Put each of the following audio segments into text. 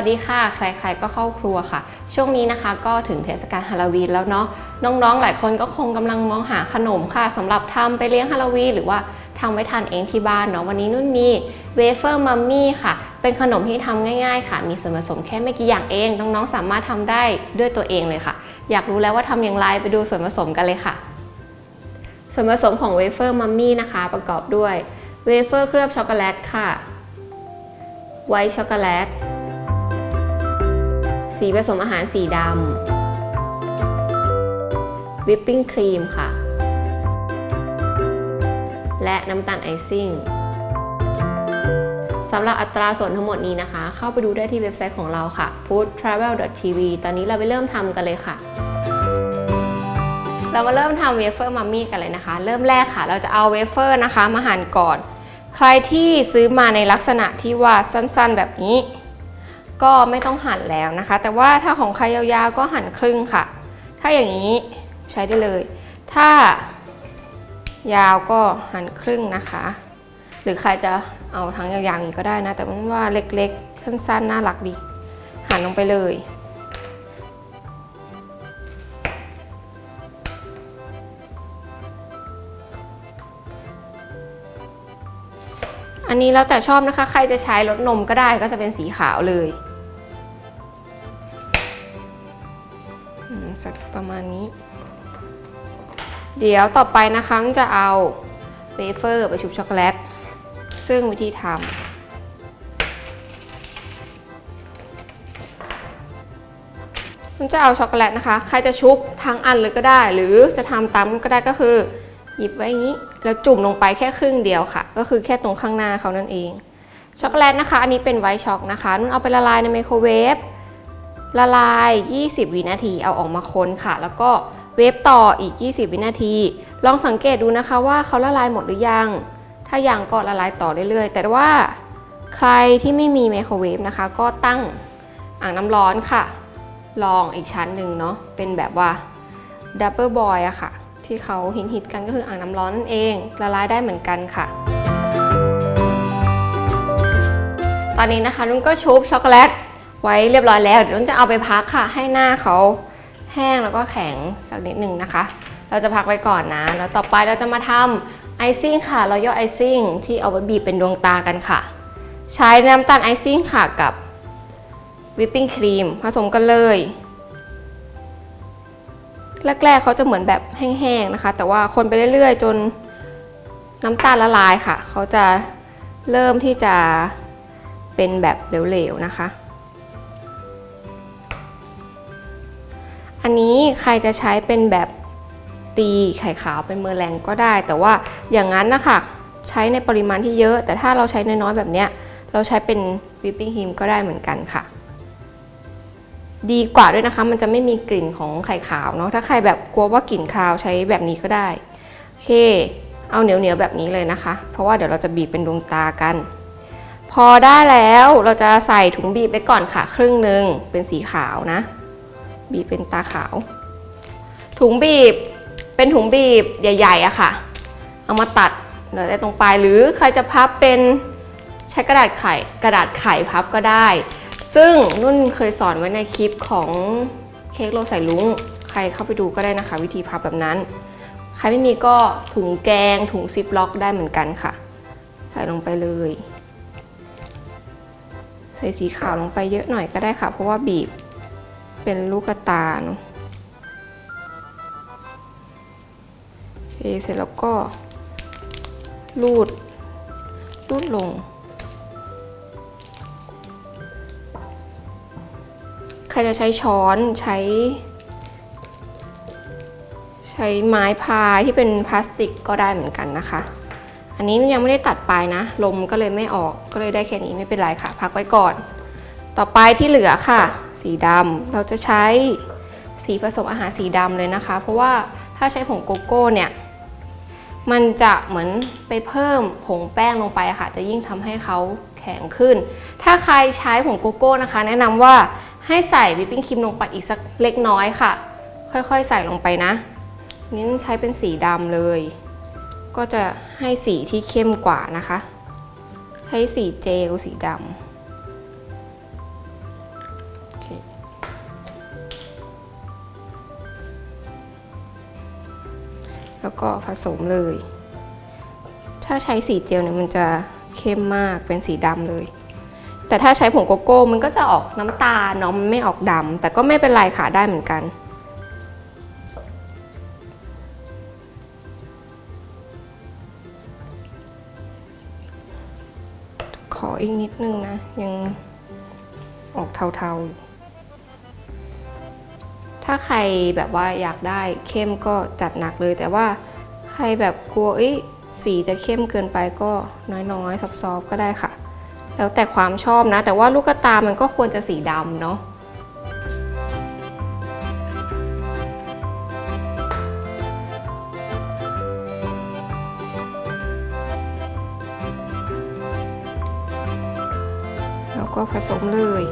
วัสดีค่ะ ใครๆก็เข้าครัวค่ะ ช่วงนี้นะคะก็ถึงเทศกาลฮาโลวีนแล้วเนาะน้องๆ หลายคนก็คงกำลังมองหาขนมค่ะสำหรับทำไปเลี้ยงฮาโลวีนหรือว่าทำไว้ทานเองที่บ้านเนาะวันนี้นุ่นมีเวเฟอร์มัมมี่ค่ะ เป็นขนมที่ทำง่ายๆ ค่ะ มีส่วนผสมแค่ไม่กี่อย่างเอง น้องๆ สามารถทำได้ด้วยตัวเองเลยค่ะ อยากรู้แล้วว่าทำอย่างไรไปดูส่วนผสมกันเลยค่ะ ส่วนผสมของเวเฟอร์มัมมี่นะคะ ประกอบด้วยเวเฟอร์เคลือบช็อกโกแลตค่ะ ไวท์ช็อกโกแลต สีผสมอาหารสีดำวิปปิ้งครีมค่ะ และน้ำตาลไอซิ่งสำหรับอัตราส่วนทั้งหมดนี้นะคะ เข้าไปดูได้ที่เว็บไซต์ของเราค่ะ foodtravel.tv ตอนนี้เราไปเริ่มทำกันเลยค่ะ เรามาเริ่มทำเวเฟอร์มัมมี่กันเลยนะคะ เริ่มแรกค่ะ เราจะเอาเวเฟอร์นะคะ มาหั่นก่อน ใครที่ซื้อมาในลักษณะที่ว่าสั้นๆแบบนี้ ก็ไม่ต้องหั่นแล้วนะคะ แต่ว่าถ้าของใครยาวๆก็หั่นครึ่งค่ะ ถ้าอย่างนี้ใช้ได้เลย ถ้ายาวก็หั่นครึ่งนะคะ หรือใครจะเอาทั้งยาวๆอย่างนี้ก็ได้นะ แต่มันว่าเล็กๆ สั้นๆ น่ารักดี หั่นลงไปเลยอันนี้แล้วแต่ชอบนะคะ ใครจะใช้รสนมก็ได้ก็จะเป็นสีขาวเลย ประมาณนี้ เดี๋ยวต่อไปนะคะจะเอาเวเฟอร์ไปชุบช็อกโกแลต ซึ่งวิธีทำมันจะเอาช็อกโกแลตนะคะ ใครจะชุบทั้งอันเลยก็ได้ หรือจะทำตามก็ได้ก็คือ หยิบไว้อย่างนี้ แล้วจุ่มลงไปแค่ครึ่งเดียวค่ะ ก็คือแค่ตรงข้างหน้าเขานั่นเอง ช็อกโกแลตนะคะ อันนี้เป็นไวท์ช็อกนะคะนุ่นเอาไปละลายในไมโครเวฟ ละลาย 20 วินาที เอาออกมาคนค่ะ แล้วก็เวฟต่ออีก 20 วินาที ลองสังเกตดูนะคะว่าเขาละลายหมดหรือยัง ถ้ายังก็ละลายต่อเรื่อยๆ แต่ว่าใครที่ไม่มีไมโครเวฟนะคะ ก็ตั้งอ่างน้ำร้อนค่ะ ลองอีกชั้นหนึ่งเนาะ เป็นแบบว่าดับเบิลบอยอะค่ะ ที่เขาฮิตกันก็คืออ่างน้ำร้อนนั่นเอง ละลายได้เหมือนกันค่ะ ตอนนี้นะคะนุ่นก็ชุบช็อกโกแลต ไว้เรียบร้อยแล้ว เดี๋ยวนุ่นจะเอาไปพักค่ะ ให้หน้าเขาแห้งแล้วก็แข็งสักนิดหนึ่งนะคะ เราจะพักไว้ก่อนนะ แล้วต่อไปเราจะมาทำไอซิ่งค่ะ เราย่อไอซิ่งที่เอาไว้บีบเป็นดวงตากันค่ะ ใช้น้ำตาลไอซิ่งค่ะกับวิปปิ้งครีมผสมกันเลย แรกๆเขาจะเหมือนแบบแห้งๆนะคะ แต่ว่าคนไปเรื่อยๆ จนน้ำตาลละลายค่ะ เขาจะเริ่มที่จะเป็นแบบเหลวๆนะคะ อันนี้ใครจะใช้เป็นแบบตีไข่ขาวเป็นเมอร์แรงก็ได้ แต่ว่าอย่างนั้นนะคะใช้ในปริมาณที่เยอะ แต่ถ้าเราใช้น้อยๆแบบเนี้ยเราใช้เป็นวิปปิ้งครีมก็ได้เหมือนกันค่ะ ดีกว่าด้วยนะคะ มันจะไม่มีกลิ่นของไข่ขาวเนาะถ้าใครแบบกลัวว่ากลิ่นคาวใช้แบบนี้ก็ได้โอเค เอาเหนียวๆแบบนี้เลยนะคะ เพราะว่าเดี๋ยวเราจะบีบเป็นดวงตากัน พอได้แล้วเราจะใส่ถุงบีบไปก่อนค่ะ ครึ่งหนึ่งเป็นสีขาวนะ บีบเป็นตาขาว ถุงบีบเป็นถุงบีบใหญ่ๆอะค่ะ เอามาตัดเหลือได้ตรงปลายหรือใครจะพับเป็นใช้กระดาษไข่กระดาษไข่พับก็ได้ ซึ่งนุ่นเคยสอนไว้ในคลิปของเค้กโรใส่ลุงใครเข้าไปดูก็ได้นะคะ วิธีพับแบบนั้น ใครไม่มีก็ถุงแกงถุงซิปล็อกได้เหมือนกันค่ะ ใส่ลงไปเลย ใส่สีขาวลงไปเยอะหน่อยก็ได้ค่ะ เพราะว่าบีบ เป็นลูกตาเนาะโอเคเสร็จแล้วก็รูดรูดลง ใครจะใช้ช้อนใช้ ใช้ไม้พายที่เป็นพลาสติกก็ได้เหมือนกันนะคะ อันนี้ยังไม่ได้ตัดปลายนะ ลมก็เลยไม่ออกก็เลยได้แค่นี้ไม่เป็นไรค่ะ พักไว้ก่อน ต่อไปที่เหลือค่ะ สีดำเราจะใช้สีผสมอาหารสีดำเลยนะคะ เพราะว่าถ้าใช้ผงโกโก้เนี่ยมันจะเหมือนไปเพิ่มผงแป้งลงไปค่ะ จะยิ่งทำให้เขาแข็งขึ้น ถ้าใครใช้ผงโกโก้นะคะ แนะนำว่าให้ใส่วิปปิ้งครีมลงไปอีกสักเล็กน้อยค่ะ ค่อยๆ ใส่ลงไปนะนี่ใช้เป็นสีดำเลย ก็จะให้สีที่เข้มกว่านะคะ ใช้สีเจลสีดำ ก็ผสมเลย ถ้าใช้สีเจลเนี่ยมันจะเข้มมากเป็นสีดำเลย แต่ถ้าใช้ผงโกโก้มันก็จะออกน้ำตาลเนาะมันไม่ออกดำแต่ก็ไม่เป็นไรค่ะได้เหมือนกันขออีกนิดนึงนะ ยังออกเทาๆอยู่ ถ้าใครแบบว่าอยากได้เข้มก็จัดหนักเลย แต่ว่าใครแบบกลัวเอ้ยสีจะเข้มเกินไปก็น้อยๆซอฟๆก็ได้ค่ะ แล้วแต่ความชอบนะ แต่ว่าลูกตามันก็ควรจะสีดำเนาะแล้วก็ผสมเลย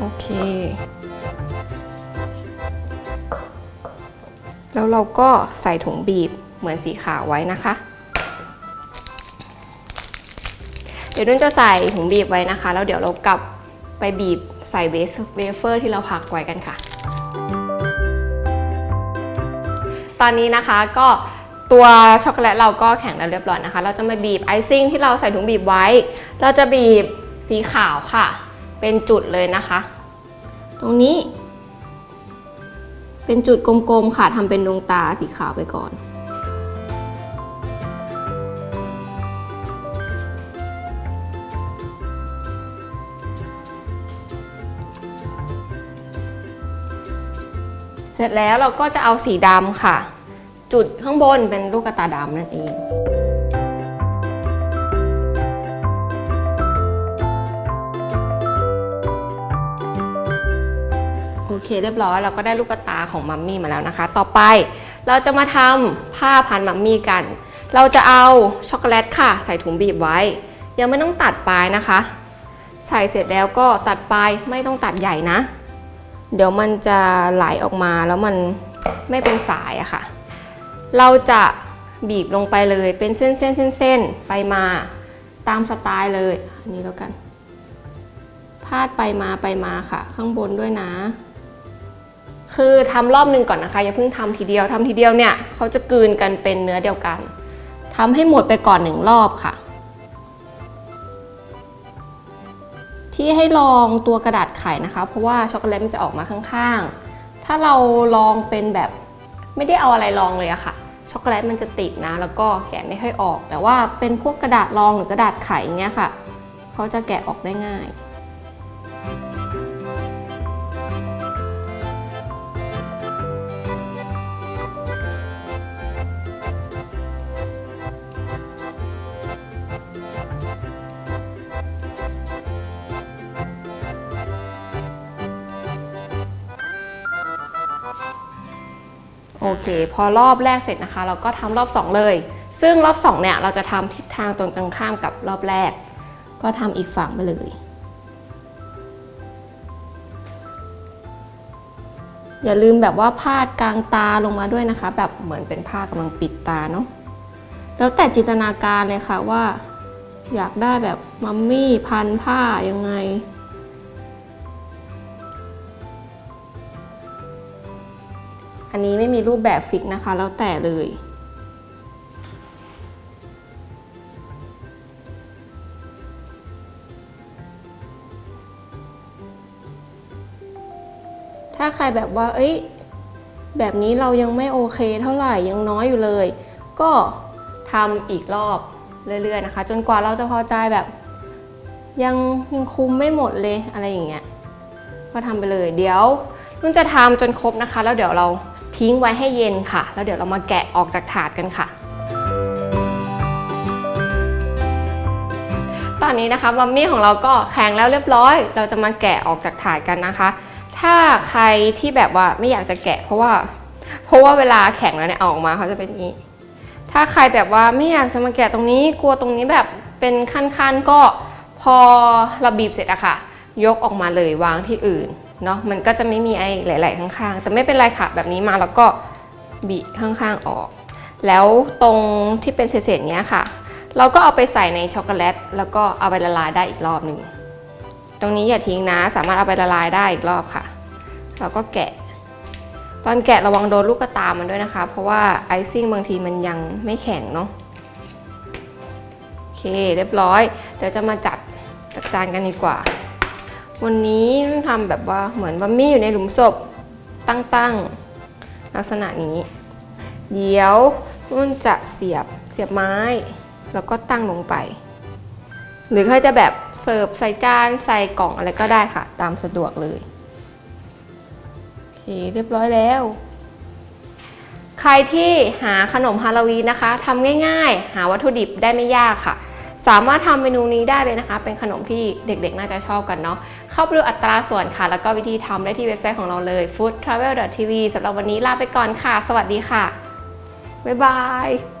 โอเค แล้วเราก็ใส่ถุงบีบเหมือนสีขาวไว้นะคะ เดี๋ยวนุ่นจะใส่ถุงบีบไว้นะคะ แล้วเดี๋ยวเรากลับไปบีบใส่เวสเวเฟอร์ที่เราพักไว้กันค่ะ ตอนนี้นะคะก็ตัวช็อกโกแลตเราก็แข็งแล้วเรียบร้อยนะคะ เราจะมาบีบไอซิ่งที่เราใส่ถุงบีบไว้ เราจะบีบสีขาวค่ะ เป็นจุดเลยนะคะ ตรงนี้ เป็นจุดกลมๆค่ะทำเป็นดวงตาสีขาวไปก่อนเสร็จแล้วเราก็จะเอาสีดำค่ะ จุดข้างบนเป็นลูกกระตาดำนั่นเอง เคเรียบร้อยเราก็ได้ลูกตาของมัมมี่มาแล้วนะคะ ต่อไปเราจะมาทำผ้าพันมัมมี่กัน เราจะเอาช็อกโกแลตค่ะ ใส่ถุงบีบไว้ ยังไม่ต้องตัดปลายนะคะ ใส่เสร็จแล้วก็ตัดปลายไม่ต้องตัดใหญ่นะ เดี๋ยวมันจะไหลออกมาแล้วมันไม่เป็นสายอะค่ะ เราจะบีบลงไปเลยเป็นเส้นเส้นเส้นเส้นๆไปมาตามสไตล์เลยอันนี้แล้วกัน พาดไปมาไปมาค่ะ ข้างบนด้วยนะ คือทำรอบหนึ่งก่อนนะคะ อย่าเพิ่งทำทีเดียวทำทีเดียวเนี่ยเขาจะกลืนกันเป็นเนื้อเดียวกันทำให้หมดไปก่อนหนึ่งรอบค่ะ ที่ให้ลองตัวกระดาษไขนะคะ เพราะว่าช็อกโกแลตมันจะออกมาข้างๆ ถ้าเราลองเป็นแบบไม่ได้เอาอะไรลองเลยอะค่ะ ช็อกโกแลตมันจะติดนะ แล้วก็แกะไม่ค่อยออก แต่ว่าเป็นพวกกระดาษรองหรือกระดาษไข่เงี้ยค่ะเขาจะแกะออกได้ง่าย เค พอรอบแรกเสร็จนะคะ เราก็ทำรอบ 2 เลย ซึ่งรอบ2เนี่ยเราจะทำทิศทางตรงกันข้ามกับรอบแรก ก็ทำอีกฝั่งไปเลย อย่าลืมแบบว่าพาดกลางตาลงมาด้วยนะคะ แบบเหมือนเป็นผ้ากำลังปิดตาเนาะแล้วแต่จินตนาการเลยค่ะว่า อยากได้แบบมัมมี่พันผ้ายังไง นนี้ไม่มีรูปแบบฟิกนะคะ แล้วแต่เลย ถ้าใครแบบว่า เอ้ย แบบนี้เรายังไม่โอเคเท่าไหร่ยังน้อยอยู่เลย ก็ทำอีกรอบเรื่อยๆนะคะ จนกว่าเราจะพอใจแบบ ยังยังคุมไม่หมดเลยอะไรอย่างเงี้ยก็ทำไปเลยเดี๋ยวนุ่นจะทำจนครบนะคะ แล้วเดี๋ยวเรา ทิ้งไว้ให้เย็นค่ะ แล้วเดี๋ยวเรามาแกะออกจากถาดกันค่ะ ตอนนี้นะคะมัมมี่ของเราก็แข็งแล้วเรียบร้อย เราจะมาแกะออกจากถาดกันนะคะ ถ้าใครที่แบบว่าไม่อยากจะแกะ เพราะว่า เพราะว่าเวลาแข็งแล้วเนี่ยเอาออกมาเขาจะเป็นนี้ ถ้าใครแบบว่าไม่อยากจะมาแกะตรงนี้กลัวตรงนี้แบบเป็นขั้นๆก็พอเราบีบเสร็จอะค่ะ ยกออกมาเลยวางที่อื่น เนาะมันก็จะไม่มีไอ้หลาย ๆ ข้างๆ แต่ไม่เป็นไรค่ะแบบนี้มาแล้วก็บีข้างๆออก แล้วตรงที่เป็นเศษๆเนี้ยค่ะ เราก็เอาไปใส่ในช็อกโกแลต แล้วก็เอาไปละลายได้อีกรอบหนึ่งตรงนี้อย่าทิ้งนะ สามารถเอาไปละลายได้อีกรอบค่ะ เราก็แกะ ตอนแกะระวังโดนลูกกระตามันด้วยนะคะ เพราะว่าไอซิ่งบางทีมันยังไม่แข็งเนาะโอเคเรียบร้อย เดี๋ยวจะมาจัดจัดจานกันดีกว่า วันนี้ทำแบบว่าเหมือนบัมมี่อยู่ในหลุมศพตั้งๆ ลักษณะนี้ เดี๋ยวนุ่นจะเสียบเสียบไม้ แล้วก็ตั้งลงไป หรือใครจะแบบเสิร์ฟใส่จานใส่กล่องอะไรก็ได้ค่ะ ตามสะดวกเลยโอเคเรียบร้อยแล้ว ใครที่หาขนมฮาโลวีนนะคะทำง่ายๆ หาวัตถุดิบได้ไม่ยากค่ะ สามารถทำเมนูนี้ได้เลยนะคะ เป็นขนมที่เด็กๆ น่าจะชอบกันเนาะ เข้าไปดูอัตราส่วนค่ะ แล้วก็วิธีทำได้ที่เว็บไซต์ของเราเลย foodtravel.tv สำหรับวันนี้ลาไปก่อนค่ะ สวัสดีค่ะ บ๊ายบาย